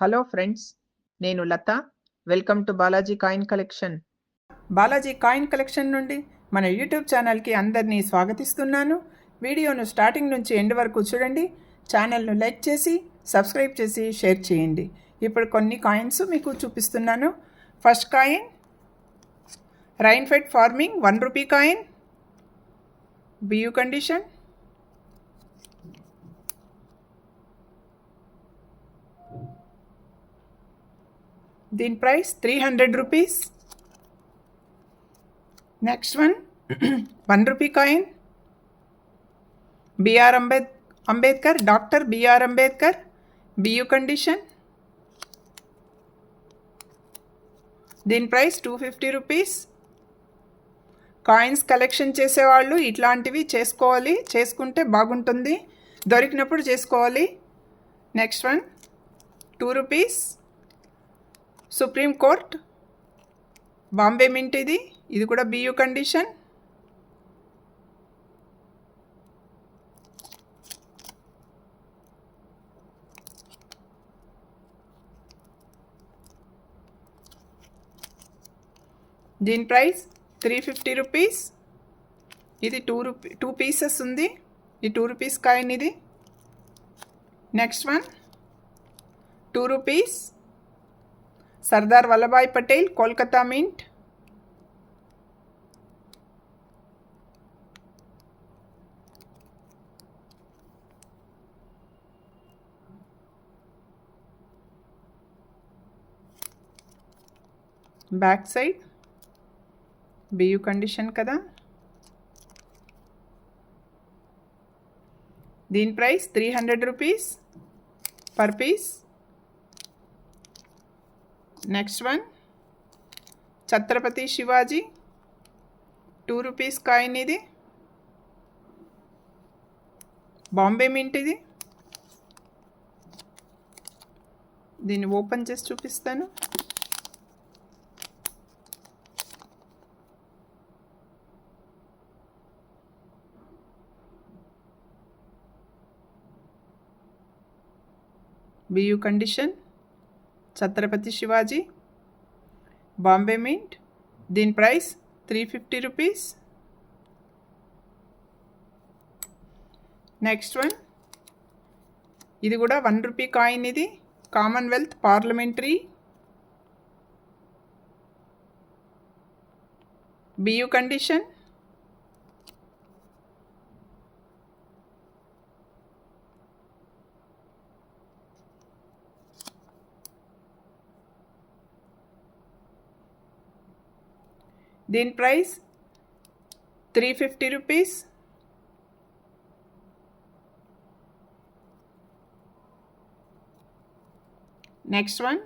Hello friends నేను Latha. Welcome to Balaji coin collection. Balaji coin collection నుండి మన YouTube ఛానల్కి అందరినీ స్వాగతిస్తున్నాను. వీడియోను స్టార్టింగ్ నుంచి ఎండ్ వరకు చూడండి. ఛానల్ను లైక్ చేసి సబ్స్క్రైబ్ చేసి షేర్ చేయండి. ఇప్పుడు కొన్ని కాయిన్స్ మీకు చూపిస్తున్నాను. First coin rain fed farming one rupee coin. BU condition దీని price three hundred rupees next one one rupee coin BR Ambedkar Ambedkar doctor BR Ambedkar BU condition దీని price two fifty rupees coins collection చేసేవాళ్ళు ఇట్లాంటివి చేసుకోవాలి చేసుకుంటే బాగుంటుంది. దొరికినప్పుడు చేసుకోవాలి. Next one two rupees supreme court Bombay mint ఇది. ఇది కూడా బియు కండిషన్. దీని ప్రైస్ త్రీ ఫిఫ్టీ రూపీస్. ఇది టూ రూపీ టూ పీసెస్ ఉంది. ఈ టూ రూపీస్ కాయిన్ ఇది. Next one two rupees. Sardar Vallabhbhai Patel Kolkata mint back side BU condition కదా దీని price three hundred rupees per piece next one Chhatrapati Shivaji two rupees coin ఇది. Bombay mint ఇది. దీన్ని open చేసి చూపిస్తాను. BU condition Chhatrapati Shivaji Bombay mint దీని price three fifty rupees. Next one. ఇది కూడా వన్ రూపీ కాయిన్ ఇది. Commonwealth parliamentary BU condition. దీని price three fifty rupees. Next one.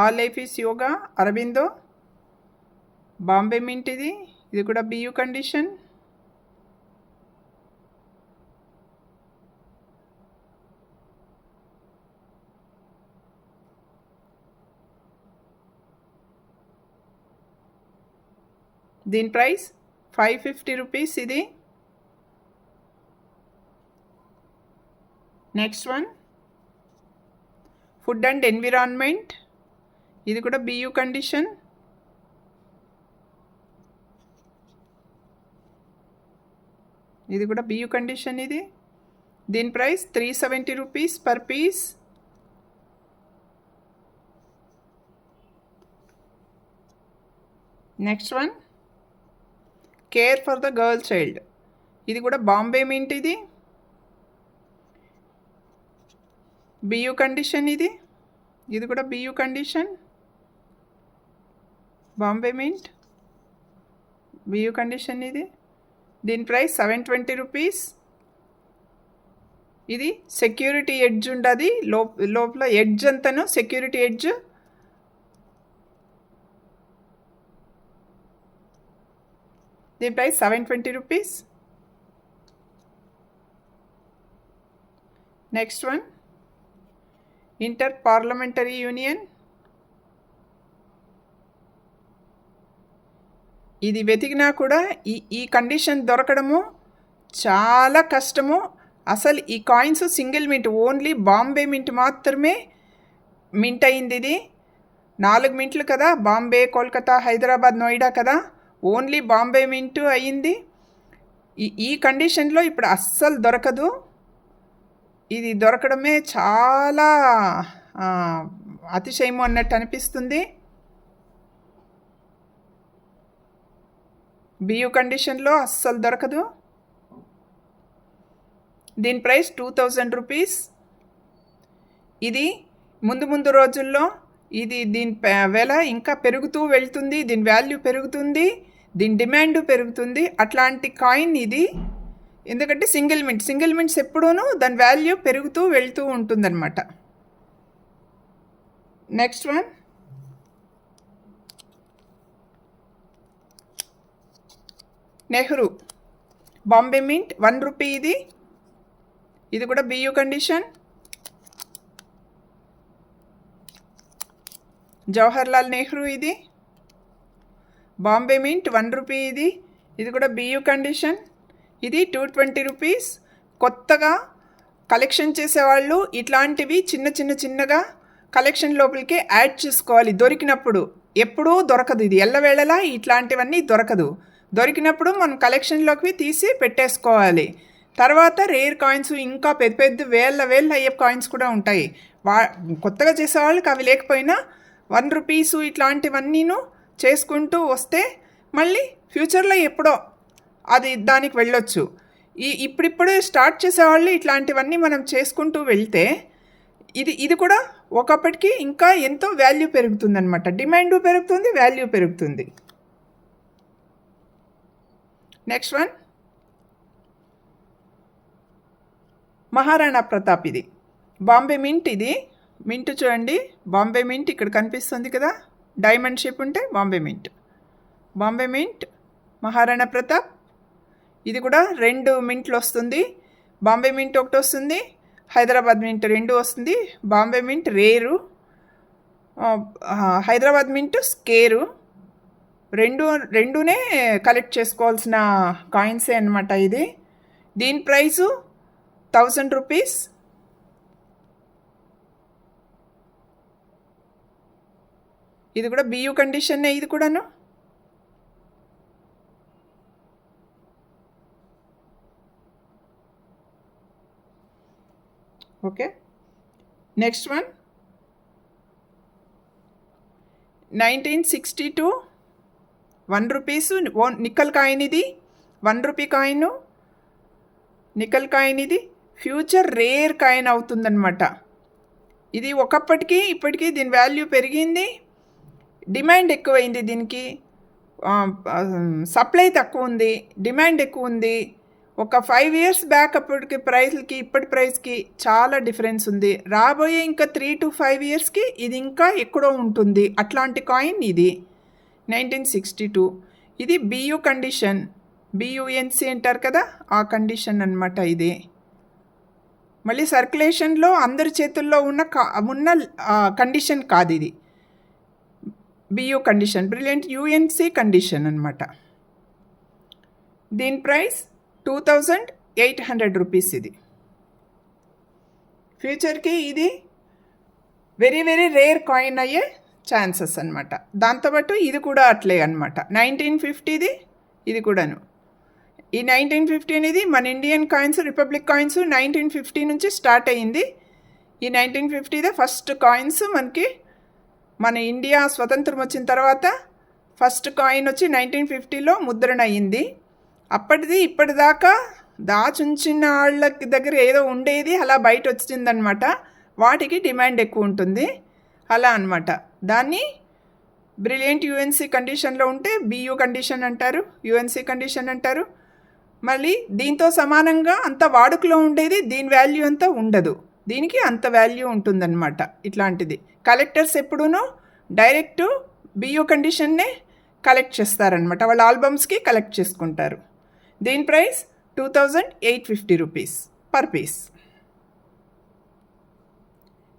All life is yoga Aurobindo. Bombay mint ఇది. ఇది కూడా BU condition దీని price five fifty rupees ఇది. Next one. Food and environment. ఇది కూడా BU condition. ఇది కూడా బియు కండిషన్ ఇది. దీని price three seventy rupees per piece. Next one. Care for the girl child ఇది కూడా బాంబే మింట్ ఇది? బియూ కండిషన్ ఇది? ఇది కూడా BU condition Bombay mint BU condition ఇది? దీని ప్రైస్ సెవెన్ ట్వంటీ రూపీస్ ఇది సెక్యూరిటీ ఎడ్జ్ ఉండదు. లో లోపల ఎడ్జ్ అంతను సెక్యూరిటీ ఎడ్జ్ దీని price seven twenty rupees next one inter parliamentary union ఇది వెతికినా కూడా ఈ ఈ కండిషన్ దొరకడము చాలా కష్టము. అసలు ఈ coins single mint only Bombay mint మాత్రమే మింట్ అయింది ఇది. నాలుగు మింట్లు కదా బాంబే కోల్కతా హైదరాబాద్ నోయిడా కదా. ఓన్లీ బాంబే మింట్ అయ్యింది. ఈ ఈ కండిషన్లో ఇప్పుడు అస్సలు దొరకదు. ఇది దొరకడమే చాలా అతిశయము అన్నట్టు అనిపిస్తుంది. బియు కండిషన్లో అస్సలు దొరకదు. దీని ప్రైస్ టూ థౌజండ్ రూపీస్. ఇది ముందు ముందు రోజుల్లో ఇది దీని వెల ఇంకా పెరుగుతూ వెళ్తుంది. దీని వాల్యూ పెరుగుతుంది. దీని డిమాండ్ పెరుగుతుంది. అట్లాంటి కాయిన్ ఇది ఎందుకంటే సింగిల్ మింట్ సింగిల్ మింట్స్ ఎప్పుడూనూ దాని వాల్యూ పెరుగుతూ వెళ్తూ ఉంటుందన్నమాట. Next one. Nehru Bombay mint one rupee ఇది. ఇది కూడా బియూ కండిషన్. జవహర్లాల్ నెహ్రూ ఇది. బాంబే మింట్ వన్ రూపీ ఇది. ఇది కూడా బియూ కండిషన్ ఇది టూ ట్వంటీ రూపీస్ కొత్తగా కలెక్షన్ చేసేవాళ్ళు ఇట్లాంటివి చిన్న చిన్న చిన్నగా కలెక్షన్ లోపలికి యాడ్ చేసుకోవాలి. దొరికినప్పుడు ఎప్పుడూ దొరకదు ఇది. ఎల్లవేళలా ఇట్లాంటివన్నీ దొరకదు. దొరికినప్పుడు మనం కలెక్షన్లోకి తీసి పెట్టేసుకోవాలి. తర్వాత రేర్ కాయిన్స్ ఇంకా పెద్ద పెద్ద వేల వేల అయ్యే కాయిన్స్ కూడా ఉంటాయి. వా కొత్తగా చేసేవాళ్ళకి అవి లేకపోయినా వన్ రూపీసు ఇట్లాంటివన్నీను చేసుకుంటూ వస్తే మళ్ళీ ఫ్యూచర్లో ఎప్పుడో అది దానికి వెళ్ళొచ్చు. ఈ ఇప్పుడిప్పుడే స్టార్ట్ చేసేవాళ్ళు ఇట్లాంటివన్నీ మనం చేసుకుంటూ వెళ్తే ఇది ఇది కూడా ఒకప్పటికి ఇంకా ఎంతో వాల్యూ పెరుగుతుందన్నమాట. డిమాండ్ పెరుగుతుంది వాల్యూ పెరుగుతుంది. Next one. మహారాణా ప్రతాప్ ఇది. బాంబే మింట్ ఇది. మింట్ చూడండి. బాంబే మింట్ ఇక్కడ కనిపిస్తుంది కదా. డైమండ్ షేప్ ఉంటే బాంబే మింట్. బాంబే మింట్ మహారాణా ప్రతాప్. ఇది కూడా రెండు మింట్లు వస్తుంది. బాంబే మింట్ ఒకటి వస్తుంది. హైదరాబాద్ మింట్ రెండు వస్తుంది. Bombay mint rare. Hyderabad mint scare. రెండు రెండునే కలెక్ట్ చేసుకోవాల్సిన కాయిన్సే అనమాట ఇది. దీని ప్రైసు థౌజండ్ రూపీస్. ఇది కూడా బియూ కండిషన్నే ఇది కూడాను? Okay. Next one nineteen sixty two one rupees own nickel coin ఇది. One rupee coin. Nickel coin ఇది. ఫ్యూచర్ రేర్ కాయిన్ అవుతుందన్నమాట. ఇది ఒకప్పటికీ ఇప్పటికీ దీని వాల్యూ పెరిగింది. డిమాండ్ ఎక్కువైంది దీనికి. సప్లై తక్కువ ఉంది డిమాండ్ ఎక్కువ ఉంది. ఒక ఫైవ్ ఇయర్స్ బ్యాక్ అప్పటికి ప్రైస్కి ఇప్పటి ప్రైస్కి చాలా డిఫరెన్స్ ఉంది. రాబోయే ఇంకా త్రీ టు ఫైవ్ ఇయర్స్కి ఇది ఇంకా ఎక్కడో ఉంటుంది. అట్లాంటి కాయిన్ ఇది నైన్టీన్ సిక్స్టీ టూ. ఇది బియు కండిషన్ బియుఎన్సి అంటారు కదా ఆ కండిషన్ అన్నమాట ఇది. మళ్ళీ సర్క్యులేషన్లో అందరి చేతుల్లో ఉన్న కా ఉన్న కండిషన్ కాదు ఇది. BU condition brilliant UNC condition అనమాట దీని price two thousand eight hundred rupees ఇది. ఫ్యూచర్కి ఇది వెరీ వెరీ రేర్ కాయిన్ అయ్యే ఛాన్సెస్ అనమాట దాంతోపాటు ఇది కూడా అట్లే అనమాట నైన్టీన్ ఫిఫ్టీది ఇది కూడాను. ఈ నైన్టీన్ ఫిఫ్టీ అనేది మన Indian coins republic coins nineteen fifty నుంచి స్టార్ట్ అయ్యింది. ఈ నైన్టీన్ ఫిఫ్టీదే ఫస్ట్ కాయిన్స్ మనకి మన ఇండియా స్వతంత్రం వచ్చిన తర్వాత ఫస్ట్ కాయిన్ వచ్చి నైన్టీన్ ఫిఫ్టీలో ముద్రణ అయ్యింది. అప్పటిది ఇప్పటిదాకా దాచుంచిన వాళ్ళ దగ్గర ఏదో ఉండేది అలా బయట వచ్చిందనమాట వాటికి డిమాండ్ ఎక్కువ ఉంటుంది. అలా అనమాట దాన్ని బ్రిలియంట్ యుఎన్సీ కండిషన్లో ఉంటే బియు కండిషన్ అంటారు యుఎన్సీ కండిషన్ అంటారు. మళ్ళీ దీంతో సమానంగా అంత వాడుకలో ఉండేది దీని వాల్యూ అంతా ఉండదు. దీనికి అంత వాల్యూ ఉంటుందన్నమాట ఇట్లాంటిది. కలెక్టర్స్ ఎప్పుడూనో డైరెక్ట్ బియో కండిషన్నే కలెక్ట్ చేస్తారనమాట వాళ్ళ ఆల్బమ్స్కి కలెక్ట్ చేసుకుంటారు. దీని price two thousand eight fifty rupees per piece.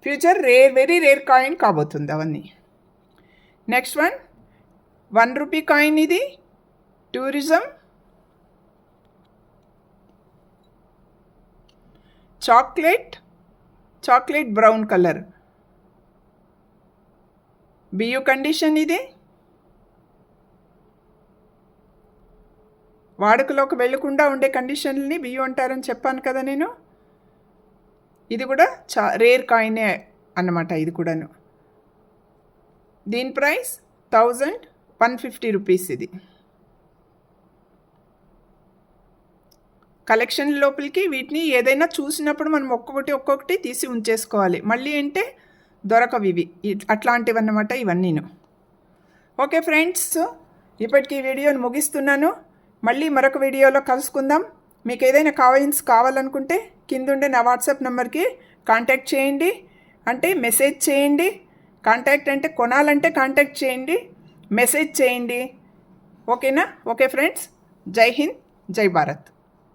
Future rare very rare coin కాబోతుంది అవన్నీ. Next one one rupee coin ఇది. Tourism. Chocolate chocolate brown colour. BU condition ఇది. వాడుకలోకి వెళ్ళకుండా ఉండే కండిషన్ని బియ్యం అంటారని చెప్పాను కదా నేను. ఇది కూడా చా రేర్ కాయినే అన్నమాట ఇది కూడాను. దీని price thousand one fifty rupees ఇది. కలెక్షన్ లోపలికి వీటిని ఏదైనా చూసినప్పుడు మనం ఒక్కొక్కటి ఒక్కొక్కటి తీసి ఉంచేసుకోవాలి. మళ్ళీ అంటే దొరకవు ఇవి అట్లాంటివి అన్నమాట ఇవన్నీను. ఓకే ఫ్రెండ్స్ ఇప్పటికి ఈ వీడియోని ముగిస్తున్నాను. మళ్ళీ మరొక వీడియోలో కలుసుకుందాం. మీకు ఏదైనా కాయిన్స్ కావాలనుకుంటే కిందుండే నా వాట్సాప్ నెంబర్కి కాంటాక్ట్ చేయండి. అంటే మెసేజ్ చేయండి. కాంటాక్ట్ అంటే కొనాలంటే కాంటాక్ట్ చేయండి. మెసేజ్ చేయండి. ఓకేనా? ఓకే ఫ్రెండ్స్ జై హింద్ జై భారత్.